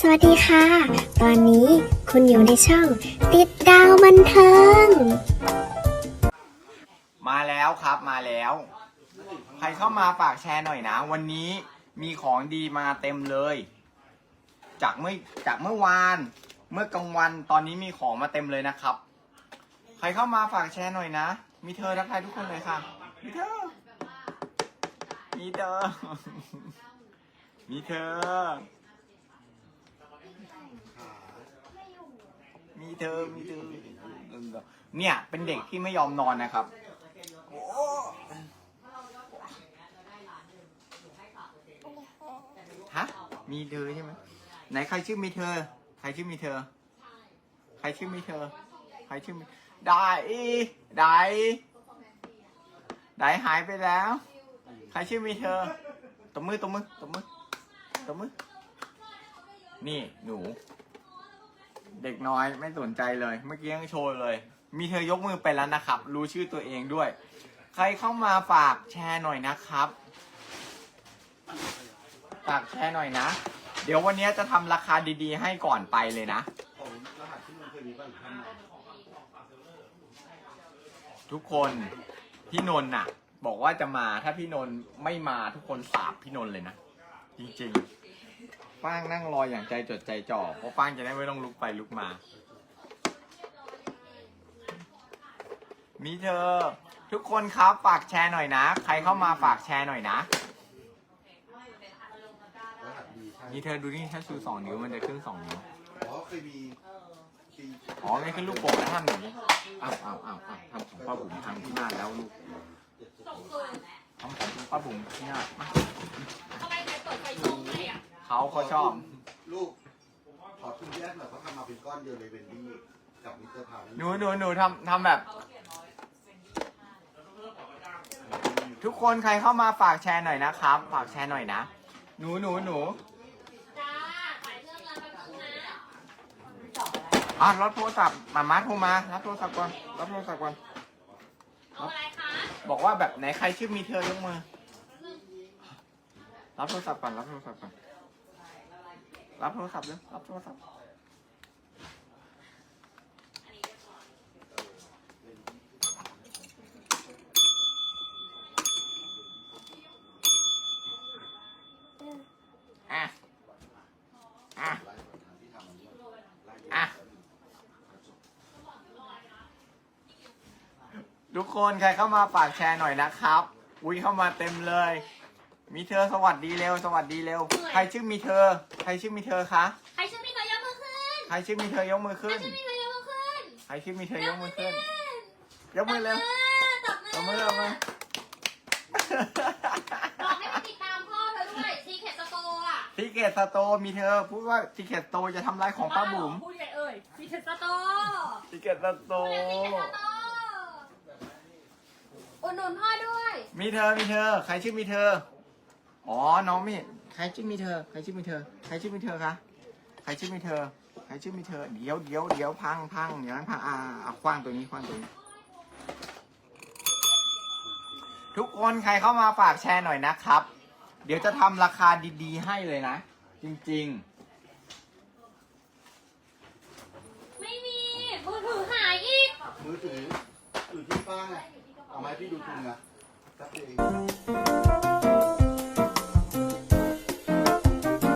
สวัสดีค่ะ ตอนนี้คุณอยู่ในช่อง ติดดาวบันเทิง มาแล้วครับมาแล้ว ใครเข้ามาฝากแชร์หน่อยนะ วันนี้มีของดีมาเต็มเลย จากเมื่อจากเมื่อวาน เมื่อกลางวันตอนนี้มีของมาเต็มเลยนะครับ ใครเข้ามาฝากแชร์หน่อยนะ มีเธอทักทายทุกคนเลยค่ะ มีเธอ มีเธอ มีเธอ เธอมีเธอเนี่ย เป็นเด็กที่ไม่ยอมนอนนะครับฮะมีเธอใช่ไหมไหนใครชื่อมีเธอ ใครชื่อมีเธอ ใครชื่อมีเธอ ใครชื่อมีได้อีได้ได้หายไปแล้ว ใครชื่อมีเธอตบมือตบมือตบมือตบมือนี่หนู เด็กน้อยไม่สนใจเลย เมื่อกี้ยังโชว์เลย มีเธอยกมือไปแล้วนะครับ รู้ชื่อตัวเองด้วย ใครเข้ามาฝากแชร์หน่อยนะครับ ฝากแชร์หน่อยนะ เดี๋ยววันนี้จะทำราคาดีๆ ให้ก่อนไปเลยนะ ของรหัสที่มันเคยมีบ้างพันทุกคนพี่นนท์น่ะ บอกว่าจะมาถ้าพี่นนท์ไม่มาทุกคนสาบพี่นนท์เลยนะ จริงๆ ฟ้างนั่งรออย่างใจจดใจจ่อเพราะฟ้างจะได้ไม่ต้องลุกไปลุกมา มีเธอ ทุกคนครับฝากแชร์หน่อยนะ ใครเข้ามาฝากแชร์หน่อยนะมีเธอดูนี่ถ้าชูสองนิ้วมันจะขึ้นสองนิ้วอ๋อเคยมีอ๋อไม่ขึ้นลูกโป่งแล้วทำอย่างนี้อ้าวอ้าวอ้าวอ้าวทำของป้าบุ๋มทำที่หน้าแล้วลูกทำของป้าบุ๋มที่หน้า เขาเขาชอบ ลูก ขอคุณแยกหน่อยเขาทำมาเป็นก้อนเดียวเลยเวนดี้กับมิสเตอร์พาวหนูหนูหนูทำทำแบบ ทุกคนใครเข้ามาฝากแชร์หน่อยนะครับ ฝากแชร์หน่อยนะ หนูหนูหนูจ้าขายเครื่องแล้วแป๊บนึงนะอะรับโทรศัพท์มามาโทรมารับโทรศัพท์ก่อนรับโทรศัพท์ก่อน เอาอะไรคะบอกว่าแบบไหนใครชื่อมีเธอยกมือรับโทรศัพท์ก่อนรับโทรศัพท์ก่อน รับโทรศัพท์เลยรับโทรศัพท์อะ อะ อะ ทุกคนใครเข้ามาฝากแชร์หน่อยนะครับ อุ้ยเข้ามาเต็มเลย มีเธอสวัสดีเร็วสวัสดีเร็ว ใครชื่อมีเธอ ใครชื่อมีเธอคะ ใครชื่อพี่เธอยกมือขึ้น ใครชื่อมีเธอยกมือใครขึ้นชื่อพี่เธอยกมือขึ้น ใครชื่อมีเธอยกมือขึ้น ยกมือเร็วตบมือตบมือตบมือบอกให้ไปติดตามพ่อเธอด้วยซีเคทสโตอะทีเกตสโตมีเธอพูดว่าทีเกตสโตจะทำลายของป้าบุ๋มพูดยังไงเอ่ยซีเคทสโตทีเกตสโตพูดยังซีเคทสโตอุดหนุนพ่อด้วย มีเธอมีเธอ ใครชื่อมีเธอ อ๋อ น้องมีใครชื่อมีเธอ ใครชื่อมีเธอ ใครชื่อมีเธอคะ ใครชื่อมีเธอ ใครชื่อมีเธอ เดี๋ยวเดี๋ยวเดี๋ยวพังพังเดี๋ยวนั้นพังอ่าอ่าคว้างตัวนี้คว้างตัวนี้ ทุกคนใครเข้ามาฝากแชร์หน่อยนะครับ เดี๋ยวจะทำราคาดีๆ ให้เลยนะ จริง ไม่มีมือถือหายอีก มือถืออยู่ที่ป้าไงเอาไมาให้พี่ดูทุนนะรับเองๆ